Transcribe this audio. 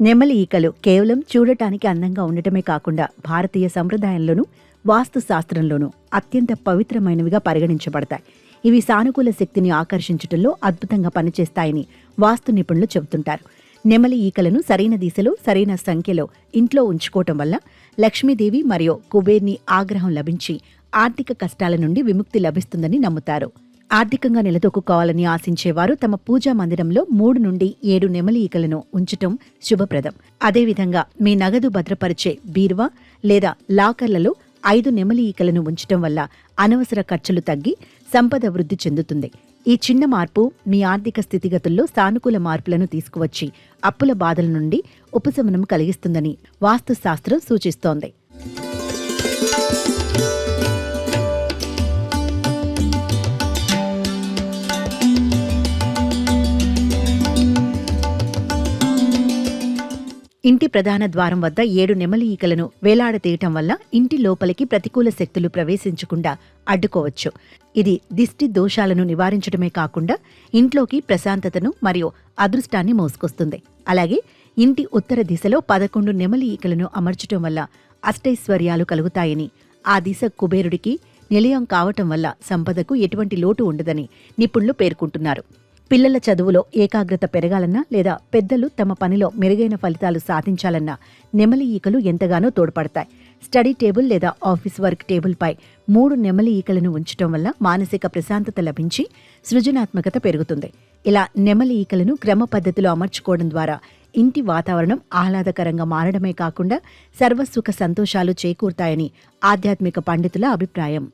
నెమలి ఈకలు కేవలం చూడటానికి అందంగా ఉండటమే కాకుండా భారతీయ సంప్రదాయంలోనూ వాస్తు శాస్త్రంలోనూ అత్యంత పవిత్రమైనవిగా పరిగణించబడతాయి. ఇవి సానుకూల శక్తిని ఆకర్షించటంలో అద్భుతంగా పనిచేస్తాయని వాస్తు నిపుణులు చెబుతుంటారు. నెమలి ఈకలను సరైన దిశలో సరైన సంఖ్యలో ఇంట్లో ఉంచుకోవటం వల్ల లక్ష్మీదేవి మరియు కుబేర్ని ఆగ్రహం లభించి ఆర్థిక కష్టాల నుండి విముక్తి లభిస్తుందని నమ్ముతారు. ఆర్థికంగా నిలదొక్కుకోవాలని ఆశించేవారు తమ పూజా మందిరంలో మూడు నుండి ఏడు నెమలి ఈకలను ఉంచటం శుభప్రదం. అదేవిధంగా మీ నగదు భద్రపరిచే బీర్వ లేదా లాకర్లలో ఐదు నెమలి ఈకలను ఉంచటం వల్ల అనవసర ఖర్చులు తగ్గి సంపద వృద్ధి చెందుతుంది. ఈ చిన్న మార్పు మీ ఆర్థిక స్థితిగతుల్లో సానుకూల మార్పులను తీసుకువచ్చి అప్పుల బాధల నుండి ఉపశమనం కలిగిస్తుందని వాస్తు శాస్త్రం సూచిస్తోంది. ఇంటి ప్రధాన ద్వారం వద్ద ఏడు నెమలి ఈకలను వేలాడతీయటం వల్ల ఇంటి లోపలికి ప్రతికూల శక్తులు ప్రవేశించకుండా అడ్డుకోవచ్చు. ఇది దిష్టి దోషాలను నివారించడమే కాకుండా ఇంట్లోకి ప్రశాంతతను మరియు అదృష్టాన్ని మోసుకొస్తుంది. అలాగే ఇంటి ఉత్తర దిశలో పదకొండు నెమలి ఈకలను అమర్చటం వల్ల అష్టైశ్వర్యాలు కలుగుతాయని ఆ దిశ కుబేరుడికి నిలయం కావటం వల్ల సంపదకు ఎటువంటి లోటు ఉండదని నిపుణులు పేర్కొంటున్నారు. పిల్లల చదువులో ఏకాగ్రత పెరగాలన్నా లేదా పెద్దలు తమ పనిలో మెరుగైన ఫలితాలు సాధించాలన్నా నెమలి ఈకలు ఎంతగానో తోడ్పడతాయి. స్టడీ టేబుల్ లేదా ఆఫీస్ వర్క్ టేబుల్పై మూడు నెమలి ఈకలను ఉంచటం వల్ల మానసిక ప్రశాంతత లభించి సృజనాత్మకత పెరుగుతుంది. ఇలా నెమలి ఈకలను క్రమ పద్ధతిలో అమర్చుకోవడం ద్వారా ఇంటి వాతావరణం ఆహ్లాదకరంగా మారడమే కాకుండా సర్వసుఖ సంతోషాలు చేకూరుతాయని ఆధ్యాత్మిక పండితుల అభిప్రాయం.